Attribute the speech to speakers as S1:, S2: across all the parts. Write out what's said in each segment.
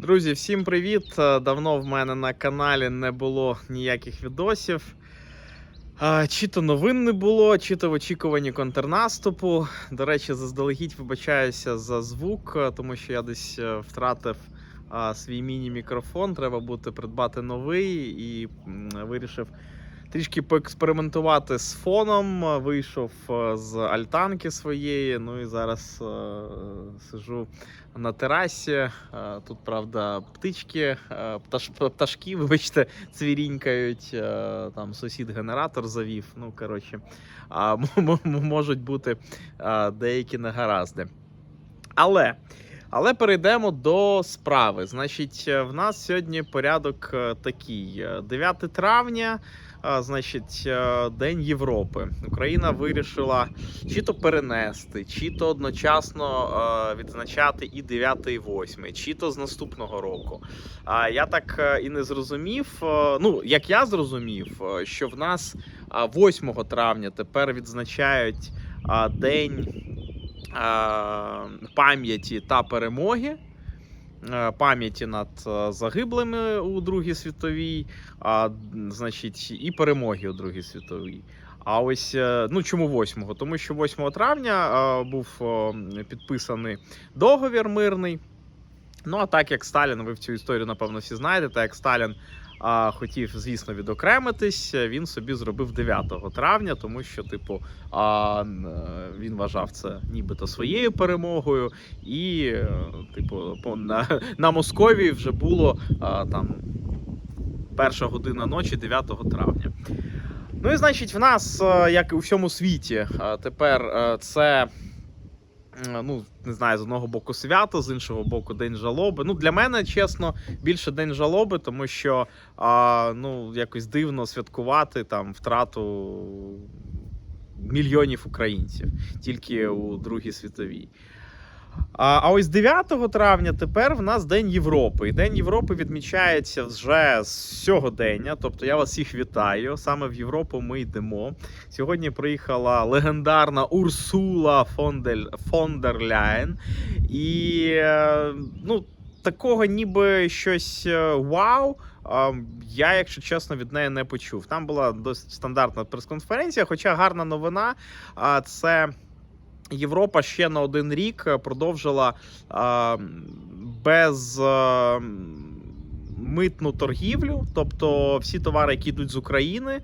S1: Друзі, всім привіт! Е, Давно в мене на каналі не було ніяких відосів. Чи то новин не було, чи то в очікуванні контрнаступу. До речі, заздалегідь вибачаюся за звук, е, тому що я десь е, втратив свій міні-мікрофон. Треба буде придбати новий і вирішив трішки поекспериментувати з фоном. Е, Вийшов е, з альтанки своєї. Ну і зараз е, сижу на терасі. Тут, правда, птички, пташ, пташки, вибачте, цвірінькають. Там сусід генератор завів. Ну, коротше, можуть бути деякі негаразди. Але. Але перейдемо до справи. Значить, в нас сьогодні порядок такий: Е, 9 травня, значить, е, День Європи. Україна вирішила чи то перенести, чи то одночасно е, відзначати і 9, і 8, чи то з наступного року. А я так е, і не зрозумів. Ну, як я зрозумів, що в нас 8 травня тепер відзначають День пам'яті та перемоги. Е, Пам'яті над е, загиблими у Другій світовій, а, значить, і перемоги у Другій світовій. А ось е, ну чому 8-го? Тому що 8 травня був підписаний договір мирний. Ну а так як Сталін, ви в цю історію, напевно, всі знаєте, так як Сталін а, хотів, звісно, відокремитись, він собі зробив 9 травня, тому що, типу, а, він вважав це нібито своєю перемогою, і, типу, на, на Московії вже було а, там перша година ночі 9 травня. Ну і значить, в нас, як і у всьому світі, тепер це. М, Ну, не знаю, з одного боку свято, з іншого боку, день жалоби. Ну, для мене, чесно, більше день жалоби, тому що а, ну, якось дивно святкувати там втрату мільйонів українців тільки у Другій світовій. А, ось 9 травня тепер в нас День Європи. І День Європи відмічається вже з сьогодення. Тобто я вас всіх вітаю. Саме в Європу ми йдемо. Сьогодні приїхала легендарна Урсула фон, дель, фон дер Ляєн. І е, ну, такого ніби щось е, вау. Я, якщо чесно, від неї не почув. Там була досить стандартна прес-конференція, хоча гарна новина. Це Європа ще на один рік е, продовжила а, без. а, Митну торгівлю, тобто всі товари, які йдуть з України,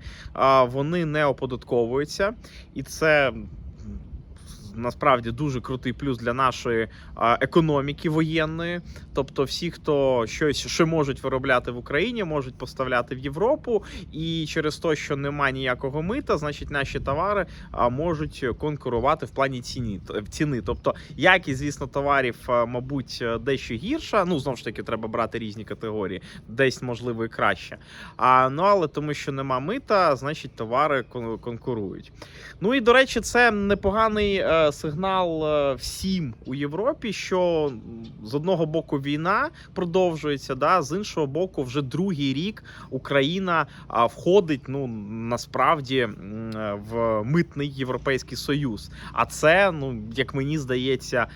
S1: вони не оподатковуються, і це насправді дуже крутий плюс для нашої економіки воєнної. Тобто, всі, хто щось ще можуть виробляти в Україні, можуть поставляти в Європу, і через те, що немає ніякого мита, значить наші товари можуть конкурувати в плані ціні ціни. Тобто якість, звісно, товарів, мабуть, дещо гірша. Ну знову ж таки, треба брати різні категорії, десь можливо і краще. А ну але тому, що нема мита, значить товари конкурують. Ну і до речі, це непоганий сигнал е, всім у Європі, що з одного боку війна продовжується, да, з іншого боку, вже другий рік Україна входить ну насправді е, в митний європейський союз. А це, ну як мені здається,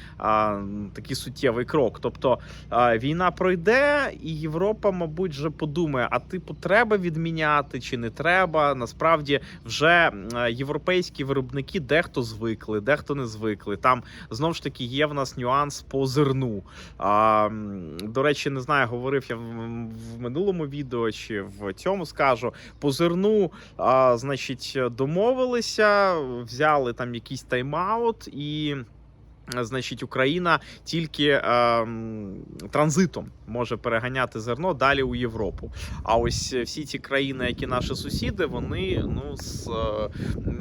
S1: такий суттєвий крок. Тобто війна пройде, і Європа, мабуть, вже подумає: а типу, треба відміняти чи не треба. Насправді вже е, європейські виробники дехто звикли, дехто не звикли. Там знову ж таки є в нас нюанс по зерну. А, до речі, не знаю, говорив я в минулому відео чи в цьому скажу. По зерну, а, значить, домовилися, взяли там якийсь тайм-аут і. Значить, Україна тільки е, транзитом може переганяти зерно далі у Європу. А ось всі ці країни, які наші сусіди, вони ну з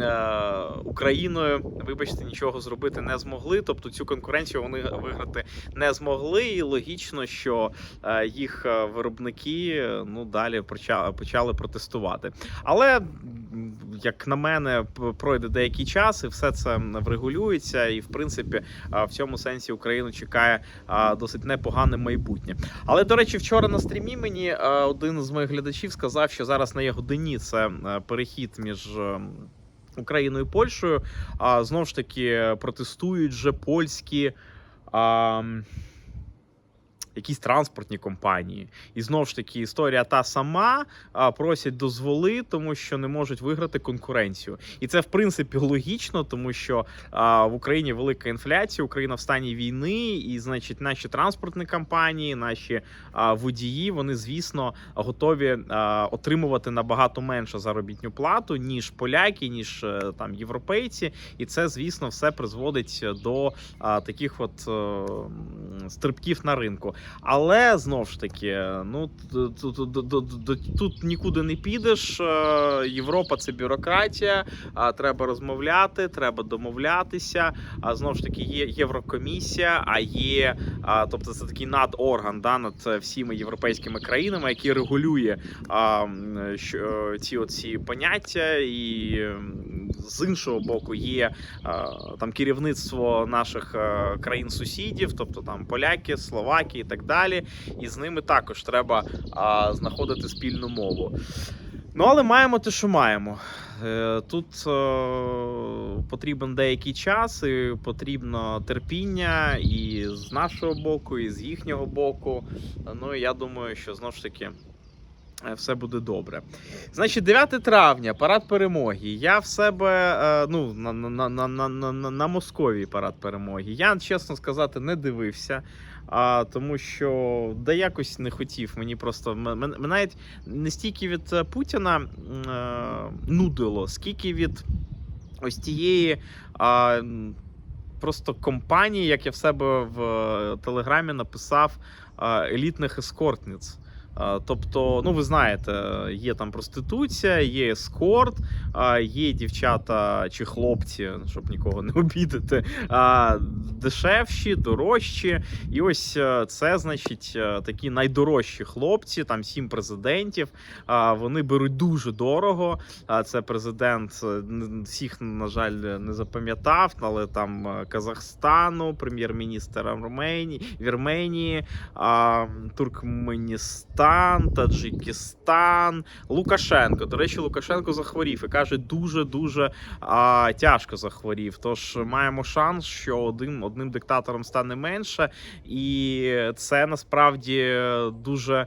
S1: е, Україною, вибачте, нічого зробити не змогли. Тобто цю конкуренцію вони виграти не змогли. І логічно, що е, їх е, виробники ну далі почали, протестувати. Але як на мене, пройде деякий час, і все це врегулюється. І в принципі, в цьому сенсі Україну чекає досить непогане майбутнє. Але до речі, вчора на стрімі мені е, один з моїх глядачів сказав, що зараз на є годині це е, перехід між. е, Україною і Польщею, а знову ж таки протестують вже польські а, якісь транспортні компанії. І знову ж таки, історія та сама просять дозволи, тому що не можуть виграти конкуренцію. І це в принципі логічно, тому що в Україні велика інфляція, Україна в стані війни, і значить, наші транспортні компанії, наші водії, вони звісно готові отримувати набагато менше заробітну плату ніж поляки, ніж е, там європейці, і це звісно все призводить до таких от е, стрибків на ринку. Але знов ж таки, ну тут, тут, тут, нікуди не підеш. е, Європа це бюрократія. Треба розмовляти, треба домовлятися. А знов ж таки є Єврокомісія, а є, тобто це такий надорган да, над всіма європейськими країнами, який регулює а, що, ці оці поняття, і з іншого боку є там керівництво наших е, країн-сусідів, тобто там поляки, словаки і так далі. І з ними також треба знаходити спільну мову. Ну, але маємо те, що маємо. Е, Тут е, потрібен деякий час, і потрібно терпіння і з нашого боку, і з їхнього боку. Ну я думаю, що знову ж таки. Е, Все буде добре. Значить, 9 травня, парад перемоги. Я в себе е, ну, на, на, на, на, на, на, Московії парад перемоги. Я, чесно сказати, не дивився, а, тому що да якось не хотів. Мені просто мене навіть не стільки від е, Путіна нудило, скільки від ось тієї. А, Просто компанії, як я в себе в телеграмі написав, елітних ескортниць. Тобто, ну ви знаєте, є там проституція, є ескорт, є дівчата чи хлопці, щоб нікого не обідати, дешевші, дорожчі. І ось е, це, значить, е, такі найдорожчі хлопці, там сім президентів. Вони беруть дуже дорого. Це президент е, всіх, на жаль, не запам'ятав, але там Казахстану, прем'єр-міністр Вірменії, а, Туркменістан, Таджикистан, Лукашенко. До речі, Лукашенко захворів і каже, дуже дуже а, тяжко захворів. Тож маємо шанс, що один одним диктатором стане менше, і це насправді дуже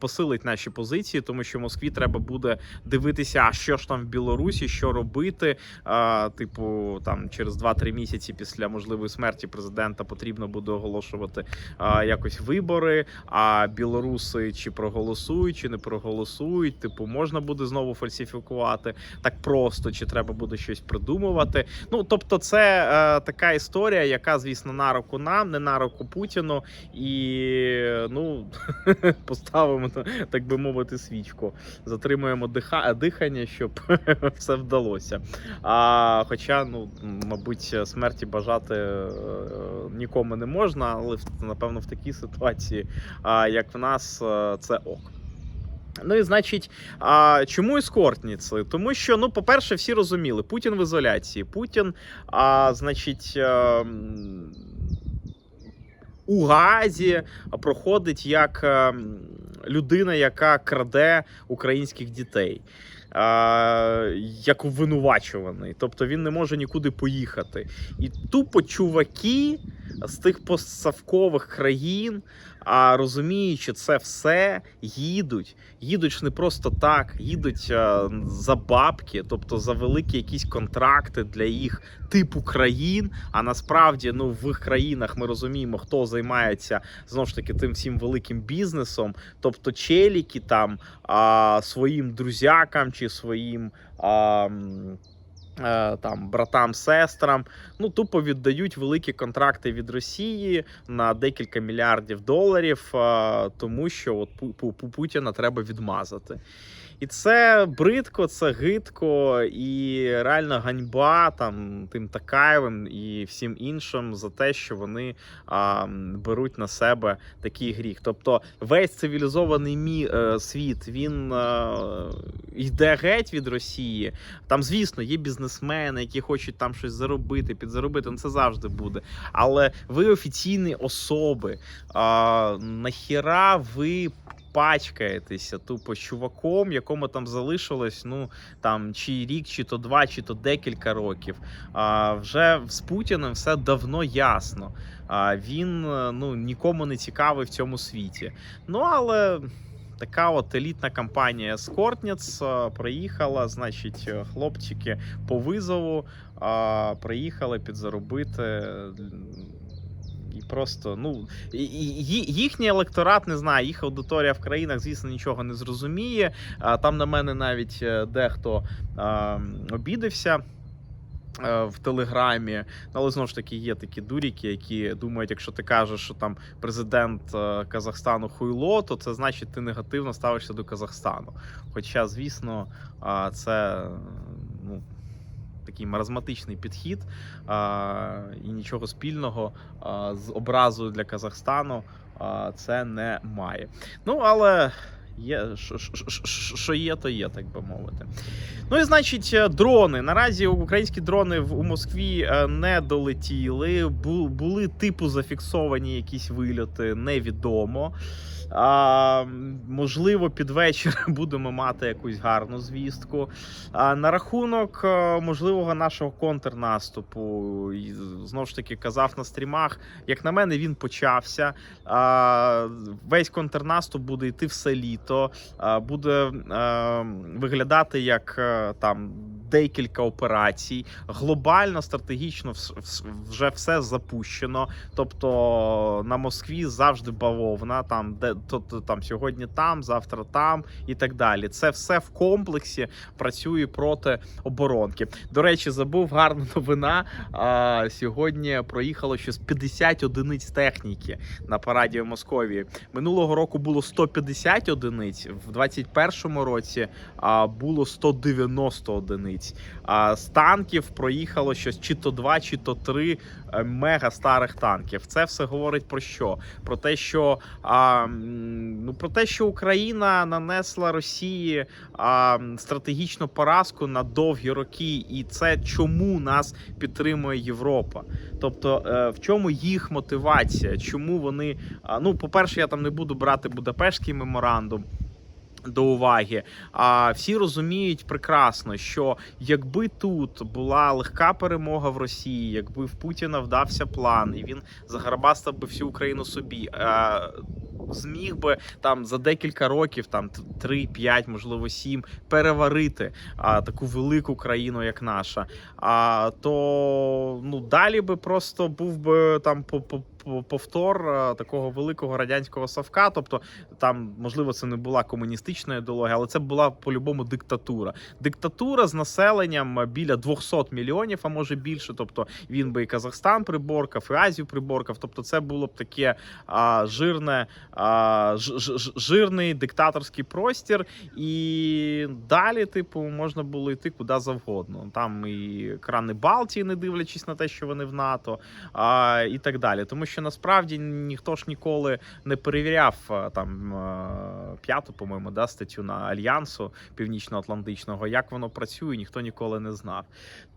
S1: посилить наші позиції, тому що Москві треба буде дивитися, а що ж там в Білорусі, що робити. А, типу, там через 2-3 місяці після можливої смерті президента потрібно буде оголошувати а, якось вибори. А білоруси чи проголосують, чи не проголосують. Типу, можна буде знову фальсифікувати так просто, чи треба буде щось придумувати. Ну тобто, це е, така історія, яка, звісно, на руку нам, не на руку Путіну, і ну поставимо так би мовити свічку. Затримуємо диха... дихання, щоб все вдалося. А хоча, ну мабуть, смерті бажати е, нікому не можна, але напевно в такій ситуації, а, як в нас, е, це ок. Ну і значить, а, чому ескортниці? Тому що, ну, по-перше, всі розуміли, Путін в ізоляції. Путін, а, значить, е, м, у Газі проходить як е, людина, яка краде українських дітей. Як обвинувачуваний, тобто він не може нікуди поїхати. І тупо чуваки з тих постсавкових країн, а розуміючи це все, їдуть. Їдуть ж не просто так, їдуть е, за бабки, тобто за великі якісь контракти для їх типу країн. А насправді, ну в їх країнах ми розуміємо, хто займається знову ж таки тим всім великим бізнесом. Тобто челіки там а, своїм друзякам чи своїм. А, Там братам, сестрам, ну тупо віддають великі контракти від Росії на декілька мільярдів доларів, е, тому що от Пу- Пу- Пу- Путіна треба відмазати. І це бридко, це гидко, і реально ганьба там тим Такаєвим і всім іншим за те, що вони а, беруть на себе такий гріх. Тобто весь цивілізований мі, е, світ він е, йде геть від Росії. Там, звісно, є бізнесмени, які хочуть там щось заробити, підзаробити. Ну це завжди буде. Але ви офіційні особи. А, нахіра ви пачкаєтеся тупо чуваком, якому там залишилось ну там чи рік, чи то два, чи то декілька років. А вже з Путіним все давно ясно. А він е, ну нікому не цікавий в цьому світі. Ну але. Така от елітна компанія Скортніц е, приїхала, значить, е, хлопчики по визову приїхали підзаробити. І просто, ну, їхній електорат не знаю, їх аудиторія в країнах, звісно, нічого не зрозуміє. Там на мене навіть е, дехто обідався. е, В Телеграмі, але знову ж таки є такі дуріки, які думають, якщо ти кажеш, що там президент е, Казахстану хуйло, то це значить ти негативно ставишся до Казахстану. Хоча, звісно, це ну, такий маразматичний підхід а, і нічого спільного а, з образою для Казахстану а, це не має. Ну, але. Є, що- є, то є, так би мовити. Ну і значить, е, дрони. Наразі українські дрони в- у Москві е, не долетіли. Бу- Були типу зафіксовані якісь вильоти, невідомо. А, можливо, під вечір будемо мати якусь гарну звістку. А, на рахунок е, можливого нашого контрнаступу, знову ж таки казав на стрімах. Як на мене, він почався. А, весь контрнаступ буде йти все літо, а, буде е, виглядати як е, там декілька операцій. Глобально, стратегічно вже все запущено. Тобто на Москві завжди бавовна, там де то, там сьогодні там, завтра там і так далі. Це все в комплексі працює проти оборонки. До речі, забув гарна новина. А, сьогодні проїхало щось 50 одиниць техніки на параді в Московії. Минулого року було 150 одиниць, в 21-му році а, було 190 одиниць. А з танків проїхало щось чи то 2, чи то 3 е, мега старих танків. Це все говорить про що? Про те, що а, ну про те, що Україна нанесла Росії а, стратегічну поразку на довгі роки, і це чому нас підтримує Європа. Тобто, е, в чому їх мотивація? Чому вони ну, по-перше, я там не буду брати Будапештський меморандум. До уваги, а всі розуміють прекрасно, що якби тут була легка перемога в Росії, якби в Путіна вдався план, і він загарбастав би всю Україну собі. Зміг би там за декілька років, там 3-5, можливо, 7, переварити а, таку велику країну, як наша. А то ну далі би просто був би там по по- Повтор такого великого радянського совка, тобто там, можливо, це не була комуністична ідеологія, але це була по-любому диктатура. Диктатура з населенням біля 200 мільйонів, а може більше. Тобто він би і Казахстан приборкав, і Азію приборкав. Тобто, це було б таке а, жирне, а, жирний диктаторський простір. І далі, типу, можна було йти куди завгодно. Там і крани Балтії, не дивлячись на те, що вони в НАТО, а, і так далі. Тому що насправді ніхто ж ніколи не перевіряв там п'яту, по-моєму, да, статтю на альянсу північно-атлантичного, як воно працює, ніхто ніколи не знав.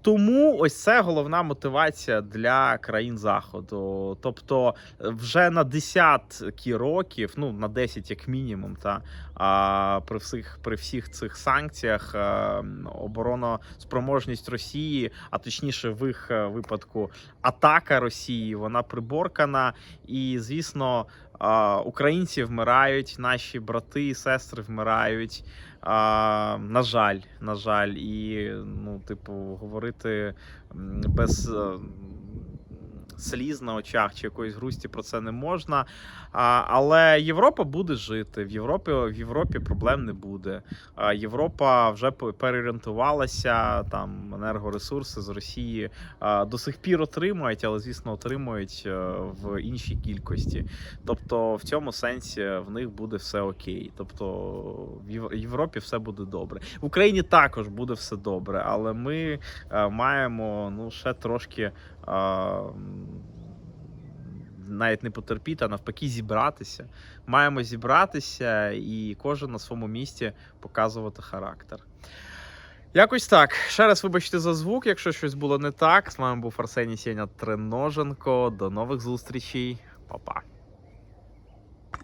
S1: Тому ось це головна мотивація для країн заходу. Тобто, е, вже на десятки років, ну на 10 як мінімум, та а при всіх при всіх цих санкціях е, обороноспроможність Росії, а точніше, в їх е, випадку атака Росії, вона приборкана. І звісно, українці вмирають, наші брати і сестри вмирають. На жаль, на жаль, і ну, типу, говорити без е, сліз на очах чи якоїсь грусті про це не можна. А, але Європа буде жити. В Європі в Європі проблем не буде. А, Європа вже переорієнтувалася. Там енергоресурси з Росії а, до сих пір отримують, але звісно отримують е, в іншій кількості. Тобто, в цьому сенсі в них буде все окей. Тобто в Європі все буде добре. В Україні також буде все добре, але ми е, маємо ну ще трошки. м, навіть не потерпіти, а навпаки, зібратися. Маємо зібратися і кожен на своєму місці показувати характер. Якось так. Ще раз вибачте за звук, якщо щось було не так. З вами був Арсеній Сеня Треноженко. До нових зустрічей. Па-па.